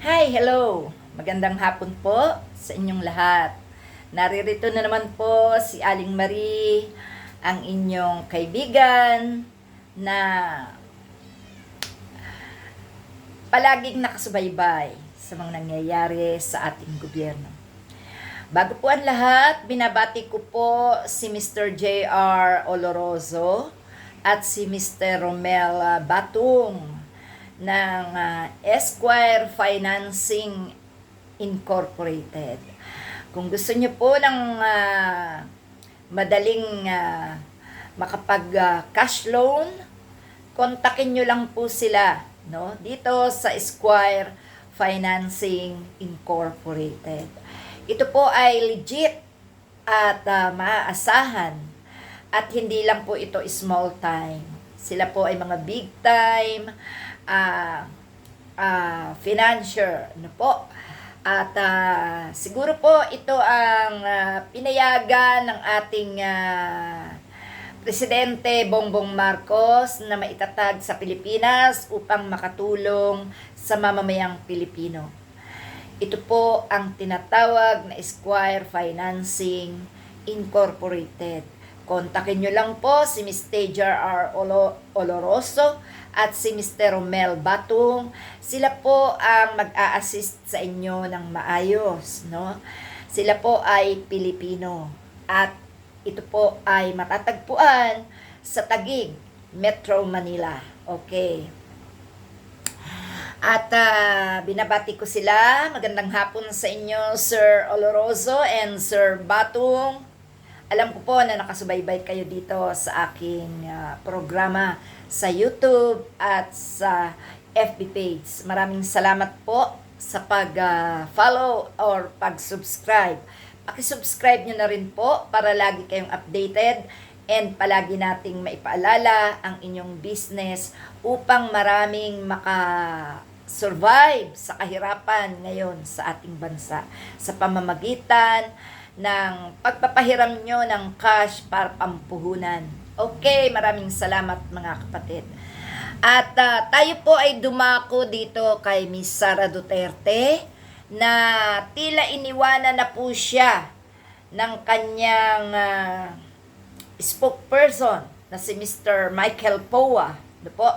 Hi, hello! Magandang hapon po sa inyong lahat. Naririto na naman po si Aling Marie, ang inyong kaibigan na palaging nakasubaybay sa mga nangyayari sa ating gobyerno. Bago po ang lahat, binabati ko po si Mr. J.R. Oloroso at si Mr. Romel Batung ng ah, Esquire Financing Incorporated. Kung gusto niyo po ng ah, madaling makapag ah, cash loan, kontakin nyo lang po sila no dito sa Esquire Financing Incorporated. Ito po ay legit at ah, maaasahan at hindi lang po ito small time. Sila po ay mga big time ah ah, financier ano po. At ah, siguro po ito ang ah, pinayagan ng ating ah, Presidente Bongbong Marcos na maitatag sa Pilipinas upang makatulong sa mamamayang Pilipino. Ito po ang tinatawag na Esquire Financing Incorporated. Kontakin nyo lang po si Mr. J.R. Olo- Oloroso at si Mr. Romel Batung. Sila po ang mag-a-assist sa inyo ng maayos. No? Sila po ay Pilipino. At ito po ay matatagpuan sa Tagig, Metro Manila. Okay. At ah, binabati ko sila. Magandang hapon sa inyo, Sir Oloroso and Sir Batung. Alam ko po na nakasubaybay kayo dito sa aking ah, programa sa YouTube at sa FB page. Maraming salamat po sa pag-follow or pag-subscribe. Paki-subscribe nyo na rin po para lagi kayong updated and palagi nating maipaalala ang inyong business upang maraming maka survive sa kahirapan ngayon sa ating bansa sa pamamagitan ng pagpapahiram nyo ng cash para pampuhunan. Okay, maraming salamat mga kapatid. At ah, tayo po ay dumako dito kay Miss Sara Duterte na tila iniwanan na po siya ng kanyang ah, spokesperson na si Mr. Michael Poa. Ano po?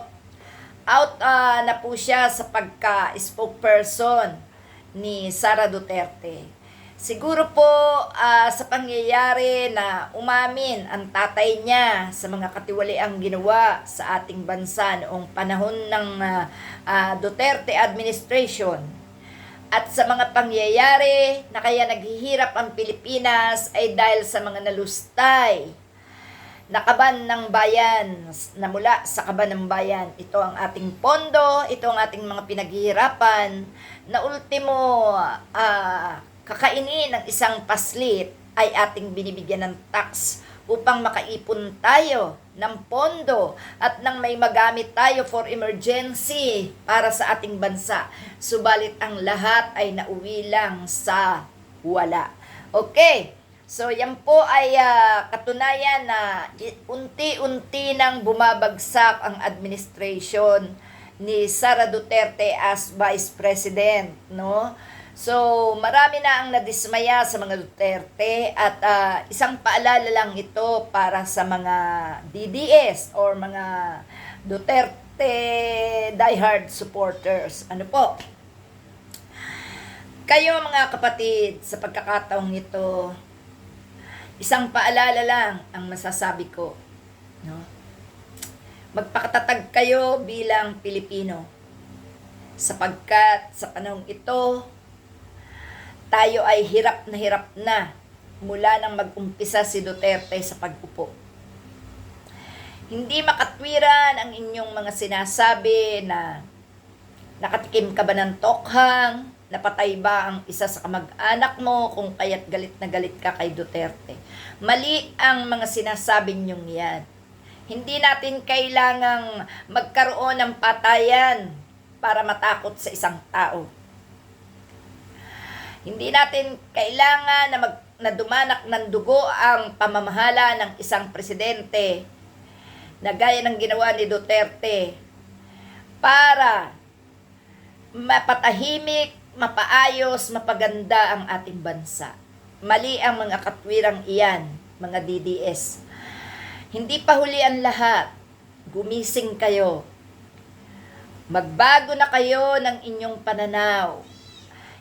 Out ah, na po siya sa pagka-spokesperson ni Sara Duterte. Siguro po ah, sa pangyayari na umamin ang tatay niya sa mga katiwaliang ginawa sa ating bansa noong panahon ng ah, ah, Duterte administration. At sa mga pangyayari na kaya naghihirap ang Pilipinas ay dahil sa mga nalustay nakaban ng bayan, na mula sa kaban ng bayan. Ito ang ating pondo, ito ang ating mga pinaghihirapan, na ultimo ah, kakainin ng isang paslit ay ating binibigyan ng tax upang makaipon tayo ng pondo at nang may magamit tayo for emergency para sa ating bansa. Subalit ang lahat ay nauwi lang sa wala. Okay. So, yan po ay ah, katunayan na unti-unti nang bumabagsak ang administration ni Sara Duterte as Vice President, no? So, marami na ang nadismaya sa mga Duterte at ah, isang paalala lang ito para sa mga DDS or mga Duterte diehard supporters. Ano po? Kayo mga kapatid, sa pagkakataong ito, isang paalala lang ang masasabi ko. No? Magpakatatag kayo bilang Pilipino. Sapagkat sa panahong ito, tayo ay hirap na hirap na mula nang mag-umpisa si Duterte sa pag-upo. Hindi makatwiran ang inyong mga sinasabi na nakatikim ka ba ng tokhang, napatay ba ang isa sa kamag-anak mo kung kaya't galit na galit ka kay Duterte. Mali ang mga sinasabi ninyong yan. Hindi natin kailangang magkaroon ng patayan para matakot sa isang tao. Hindi natin kailangan na, mag, na dumanak ng dugo ang pamamahala ng isang presidente na gaya ng ginawa ni Duterte para mapatahimik, mapaayos, mapaganda ang ating bansa. Mali ang mga katwirang iyan, mga DDS. Hindi pa huli ang lahat. Gumising kayo. Magbago na kayo ng inyong pananaw.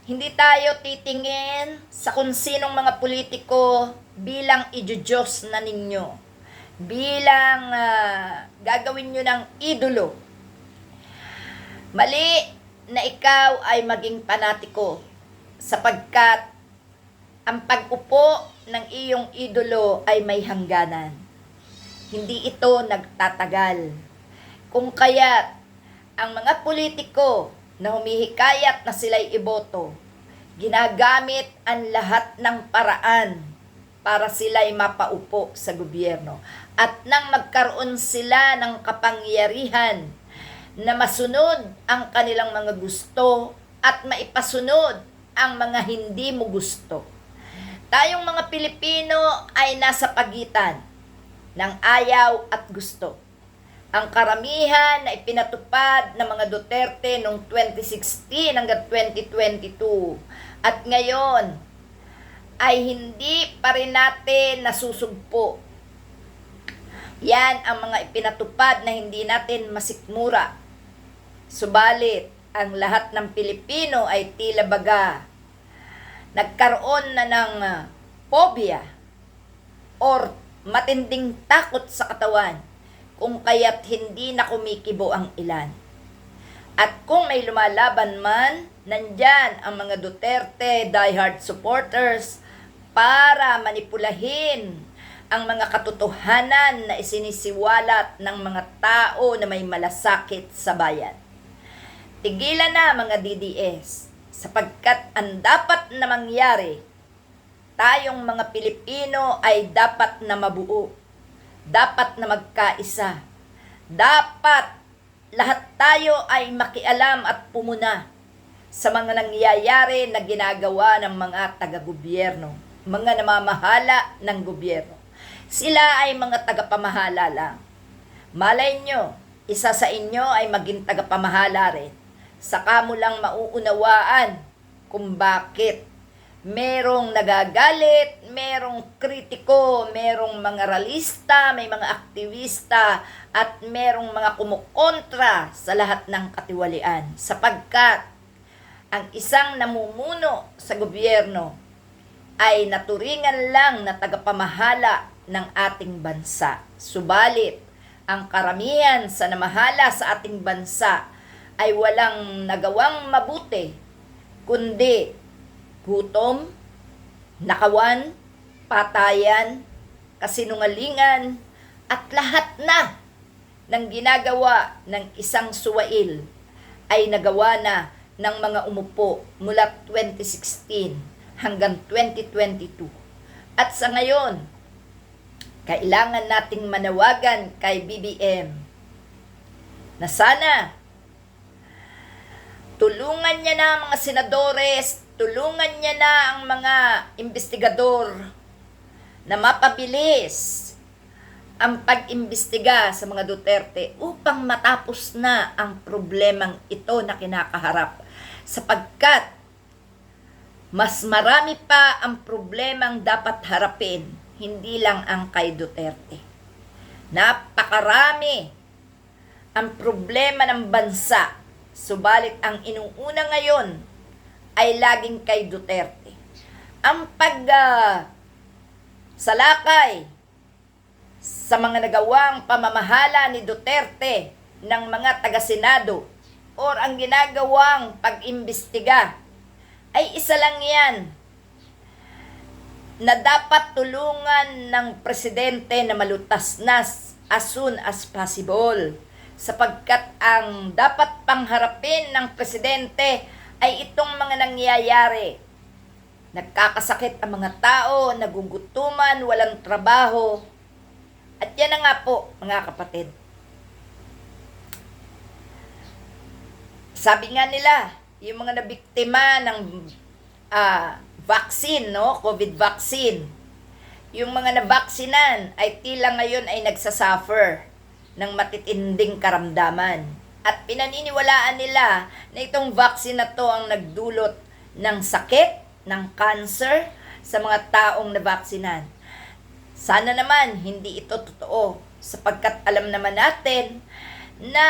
Hindi tayo titingin sa kung sinong mga politiko bilang idudiyos na ninyo. Bilang ah, gagawin nyo ng idolo. Mali na ikaw ay maging panatiko sapagkat ang pag-upo ng iyong idolo ay may hangganan. Hindi ito nagtatagal. Kung kaya't ang mga politiko na humihikayat na sila'y iboto, ginagamit ang lahat ng paraan para sila'y mapaupo sa gobyerno. At nang magkaroon sila ng kapangyarihan na masunod ang kanilang mga gusto at maipasunod ang mga hindi mo gusto. Tayong mga Pilipino ay nasa pagitan ng ayaw at gusto. Ang karamihan na ipinatupad ng mga Duterte noong 2016 hanggang 2022 at ngayon ay hindi pa rin natin nasusugpo. Yan ang mga ipinatupad na hindi natin masikmura. Subalit, ang lahat ng Pilipino ay tila baga nagkaroon na ng ah, phobia or matinding takot sa katawan kung kaya't hindi na kumikibo ang ilan. At kung may lumalaban man, nandyan ang mga Duterte diehard supporters para manipulahin ang mga katotohanan na isinisiwalat ng mga tao na may malasakit sa bayan. Tigilan na mga DDS sapagkat ang dapat na mangyari, tayong mga Pilipino ay dapat na mabuo, dapat na magkaisa, dapat lahat tayo ay makialam at pumuna sa mga nangyayari na ginagawa ng mga taga-gobyerno, mga namamahala ng gobyerno. Sila ay mga tagapamahala lang. Malay nyo, isa sa inyo ay maging tagapamahala rin saka mo lang mauunawaan kung bakit merong nagagalit, merong kritiko, merong mga realista, may mga aktivista, at merong mga kumukontra sa lahat ng katiwalian. Sapagkat ang isang namumuno sa gobyerno ay naturingan lang na tagapamahala ng ating bansa. Subalit, ang karamihan sa namahala sa ating bansa ay walang nagawang mabuti, kundi gutom, nakawan, patayan, kasinungalingan, at lahat na ng ginagawa ng isang suwail ay nagawa na ng mga umupo mula 2016 hanggang 2022. At sa ngayon, kailangan nating manawagan kay BBM na sana tulungan niya na mga senadores, tulungan niya na ang mga investigador na mapabilis ang pag-imbestiga sa mga Duterte upang matapos na ang problemang ito na kinakaharap sapagkat mas marami pa ang problemang dapat harapin, hindi lang ang kay Duterte. Napakarami ang problema ng bansa Subalit ang inuuna ngayon ay laging kay Duterte. Ang pag uh, salakay sa mga nagawang pamamahala ni Duterte ng mga taga-senado or ang ginagawang pag-imbestiga ay isa lang yan na dapat tulungan ng presidente na malutas na as soon as possible sapagkat ang dapat pangharapin ng presidente ay itong mga nangyayari. Nagkakasakit ang mga tao, nagugutuman, walang trabaho. At yan na nga po, mga kapatid. Sabi nga nila, yung mga nabiktima ng uh, vaccine, no? COVID vaccine, yung mga nabaksinan ay tila ngayon ay nagsasuffer ng matitinding karamdaman. At pinaniniwalaan nila na itong vaccine na to ang nagdulot ng sakit, ng cancer sa mga taong nabaksinan. Sana naman hindi ito totoo sapagkat alam naman natin na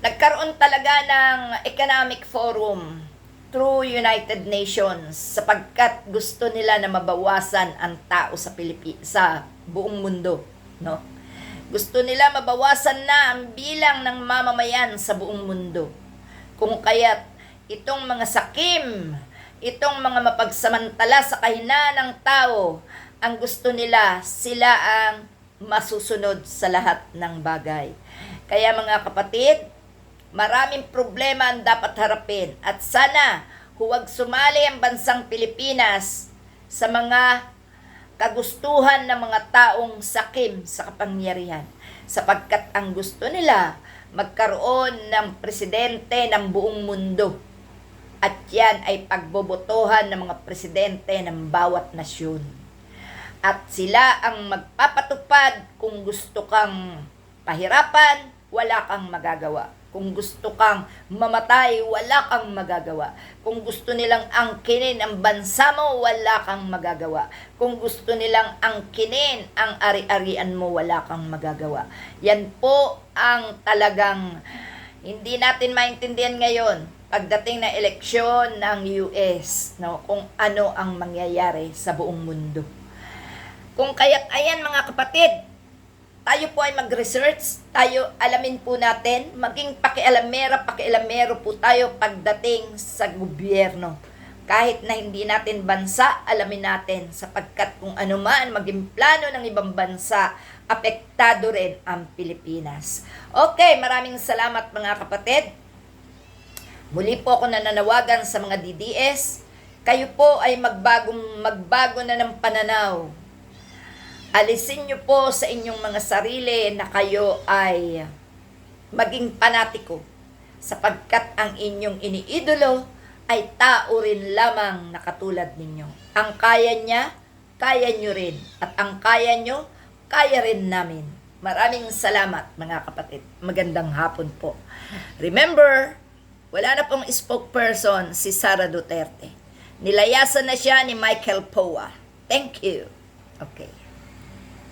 nagkaroon talaga ng economic forum through United Nations sapagkat gusto nila na mabawasan ang tao sa Pilipi sa buong mundo, no? Gusto nila mabawasan na ang bilang ng mamamayan sa buong mundo. Kung kaya't itong mga sakim, itong mga mapagsamantala sa kahinaan ng tao, ang gusto nila, sila ang masusunod sa lahat ng bagay. Kaya mga kapatid, maraming problema ang dapat harapin at sana huwag sumali ang bansang Pilipinas sa mga kagustuhan ng mga taong sakim sa kapangyarihan. Sapagkat ang gusto nila magkaroon ng presidente ng buong mundo. At yan ay pagbobotohan ng mga presidente ng bawat nasyon. At sila ang magpapatupad kung gusto kang pahirapan, wala kang magagawa. Kung gusto kang mamatay, wala kang magagawa. Kung gusto nilang angkinin ang bansa mo, wala kang magagawa. Kung gusto nilang angkinin ang ari-arian mo, wala kang magagawa. Yan po ang talagang hindi natin maintindihan ngayon pagdating na eleksyon ng US, no, kung ano ang mangyayari sa buong mundo. Kung kaya't ayan mga kapatid, tayo po ay mag-research, tayo alamin po natin, maging pakialamera, pakialamero po tayo pagdating sa gobyerno. Kahit na hindi natin bansa, alamin natin sapagkat kung ano man maging plano ng ibang bansa, apektado rin ang Pilipinas. Okay, maraming salamat mga kapatid. Muli po ako nananawagan sa mga DDS. Kayo po ay magbagong magbago na ng pananaw alisin niyo po sa inyong mga sarili na kayo ay maging panatiko sapagkat ang inyong iniidolo ay tao rin lamang na katulad ninyo. Ang kaya niya, kaya nyo rin. At ang kaya nyo, kaya rin namin. Maraming salamat mga kapatid. Magandang hapon po. Remember, wala na pong spokesperson si Sara Duterte. Nilayasan na siya ni Michael Poa. Thank you. Okay.